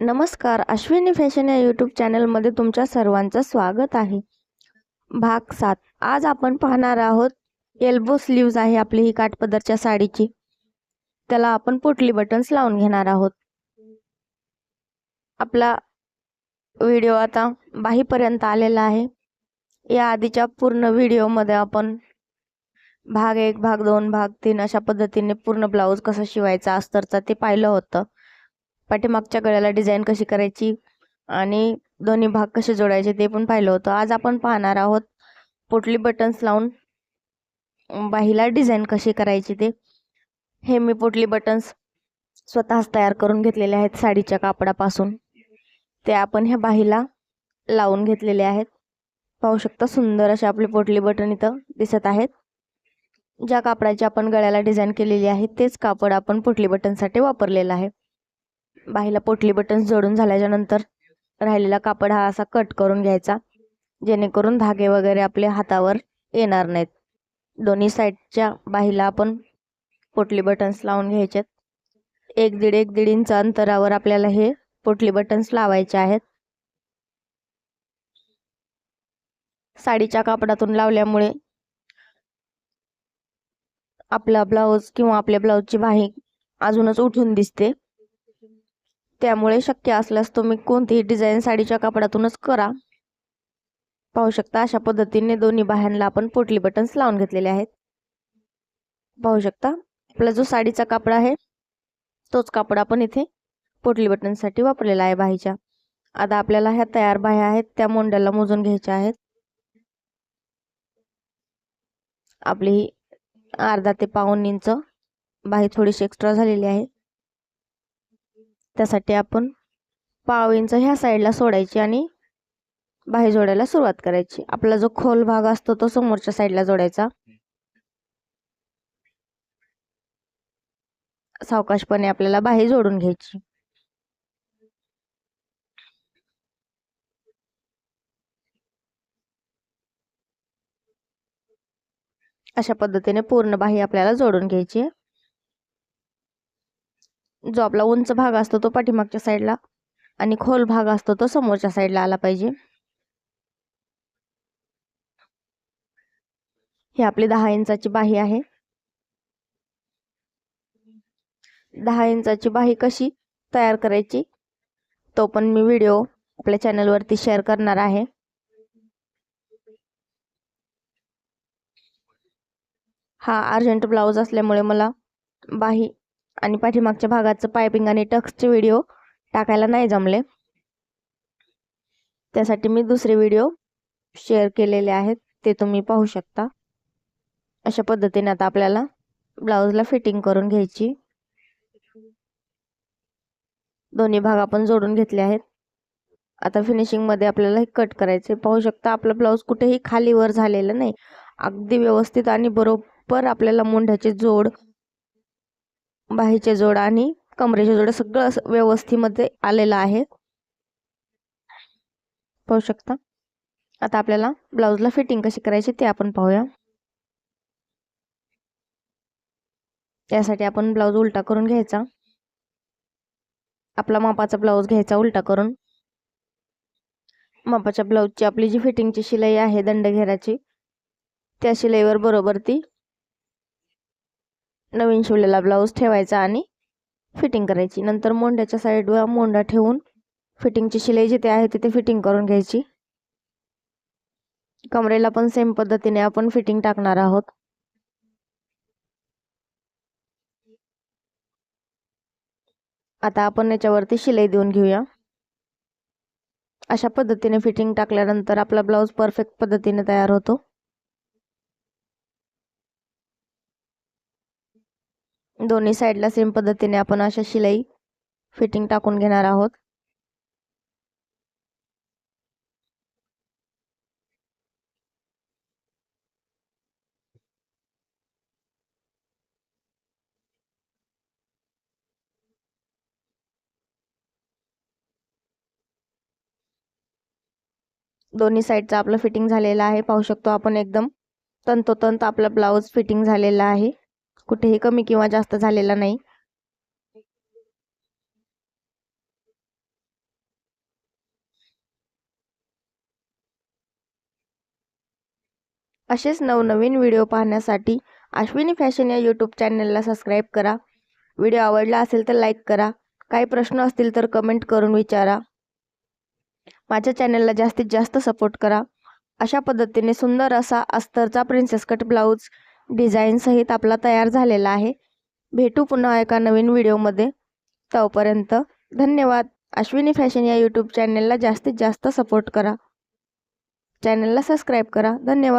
नमस्कार अश्विनी फॅशन या यूट्यूब चॅनलमध्ये तुमच्या सर्वांचं स्वागत आहे. भाग सात. आज आपण पाहणार आहोत एल्बो स्लीव्ज आहे आपली ही काठपदरच्या साडीची. त्याला आपण पोटली बटन्स लावून घेणार आहोत. आपला व्हिडिओ आता बाहीपर्यंत आलेला आहे. या आधीच्या पूर्ण व्हिडिओमध्ये आपण भाग एक भाग दोन भाग तीन अशा पद्धतीने पूर्ण ब्लाऊज कसा शिवायचा अस्तरचा ते पाहिलं होतं. पाठीमागच्या गळ्याला डिझाईन कशी करायची आणि दोन्ही भाग कसे जोडायचे ते पण पाहिलं होतं. आज आपण पाहणार आहोत पोटली बटन्स लावून बाहीला डिझाईन कशी करायची ते. हे मी पोटली बटन्स स्वतःच तयार करून घेतलेले आहेत साडीच्या कापडापासून. ते आपण ह्या बाहीला लावून घेतलेले आहेत. पाहू शकता सुंदर असे आपले पोटली बटन इथं दिसत आहेत. ज्या कापडाची आपण गळ्याला डिझाईन केलेली आहे तेच कापड आपण पोटली बटनसाठी वापरलेलं आहे. बाहीला पोटली बटन्स जोडून झाल्याच्यानंतर राहिलेला कापड हा असा कट करून घ्यायचा जेणेकरून धागे वगैरे आपल्या हातावर येणार नाहीत. दोन्ही साईडच्या बाहीला आपण पोटली बटन्स लावून घ्यायचे एक दीड एक दीड इंच अंतरावर आपल्याला हे पोटली बटन्स लावायचे आहेत. साडीच्या कापडातून लावल्यामुळे आपला ब्लाऊज किंवा आपल्या ब्लाऊजची बाही अजूनच उठून दिसते. त्यामुळे शक्य असल्यास तुम्ही कोणतीही डिझाईन साडीच्या कापडातूनच करा. पाहू शकता अशा पद्धतीने दोन्ही बाह्यांना आपण पोटली बटन्स लावून घेतलेले आहेत. पाहू शकता आपला जो साडीचा कापड आहे तोच कापड आपण इथे पोटली बटनसाठी वापरलेला आहे बाहीच्या. आता आपल्याला ह्या तयार बाह्या आहेत त्या मोंड्याला मोजून घ्यायच्या आहेत. आपली अर्धा ते पाऊन इंच बाही थोडीशी एक्स्ट्रा झालेली आहे. त्यासाठी आपण पाव इंच ह्या साईडला सोडायची आणि बाहेर जोडायला सुरुवात करायची. आपला जो खोल भाग असतो तो समोरच्या साईडला जोडायचा. सावकाशपणे आपल्याला बाहेर जोडून घ्यायची. अशा पद्धतीने पूर्ण बाही आपल्याला जोडून घ्यायची. आहे जो आपला उंच भाग असतो तो पाठीमागच्या साईडला आणि खोल भाग असतो तो समोरच्या साईडला आला पाहिजे. ही आपली दहा इंचाची बाही आहे. दहा इंचाची बाही कशी तयार करायची? तो पण मी व्हिडिओ आपल्या चॅनलवरती शेअर करणार आहे. हा अर्जंट ब्लाऊज असल्यामुळे मला बाही आणि पाठीमागच्या भागाचं पायपिंग आणि टक्सचे व्हिडिओ टाकायला नाही जमले. त्यासाठी मी दुसरे व्हिडिओ शेअर केलेले आहेत ते तुम्ही पाहू शकता. अशा पद्धतीने आता आपल्याला ब्लाऊजला फिटिंग करून घ्यायची. दोन्ही भाग आपण जोडून घेतले आहेत. आता फिनिशिंगमध्ये आपल्याला हे कट करायचे पाहू शकता आपला ब्लाऊज कुठेही खाली वर झालेलं नाही. अगदी व्यवस्थित आणि बरोबर आपल्याला मुंढ्याचे जोड बाहीचे जोड आणि कमरेचे जोड सगळं व्यवस्थेमध्ये आलेलं आहे. पाहू शकता. आता आपल्याला ब्लाऊजला फिटिंग कशी करायची ते आपण पाहूया. त्यासाठी आपण ब्लाऊज उलटा करून घ्यायचा. आपला मापाचा ब्लाऊज घ्यायचा उलटा करून. मापाच्या ब्लाऊजची आपली जी फिटिंगची शिलाई आहे दंडघेराची त्या शिलाईवर बरोबर ती नवीन शिवलेला ब्लाऊज ठेवायचा आणि फिटिंग करायची. नंतर मोंड्याच्या साईडवर मोंडा ठेवून फिटिंगची शिलाई जिथे आहे तिथे फिटिंग करून घ्यायची. कमरेला पण सेम पद्धतीने आपण फिटिंग टाकणार आहोत. आता आपण याच्यावरती शिलाई देऊन घेऊया. अशा पद्धतीने फिटिंग टाकल्यानंतर आपला ब्लाऊज परफेक्ट पद्धतीने तयार होतो. दोन्ही साईडला सेम पद्धतीने आपण अशा शिलाई फिटिंग टाकून घेणार आहोत. दोन्ही साईडचं आपलं फिटिंग झालेलं आहे. पाहू शकतो आपण एकदम तंतोतंत आपला ब्लाऊज फिटिंग झालेला आहे. कुठेही कमी किंवा जास्त झालेला नाही. असेच नवनवीन व्हिडिओ पाहण्यासाठी अश्विनी फॅशन या यूट्यूब चॅनलला सबस्क्राईब करा. व्हिडिओ आवडला असेल तर लाईक करा. काही प्रश्न असतील तर कमेंट करून विचारा. माझ्या चॅनलला जास्तीत जास्त सपोर्ट करा. अशा पद्धतीने सुंदर असा अस्तरचा प्रिन्सेस कट ब्लाऊज डिझाईनसहित आपला तयार झालेला आहे. भेटू पुन्हा एका नवीन व्हिडिओमध्ये. तोपर्यंत धन्यवाद. अश्विनी फॅशन या यूट्यूब चॅनलला जास्तीत जास्त सपोर्ट करा. चॅनलला सबस्क्राईब करा. धन्यवाद.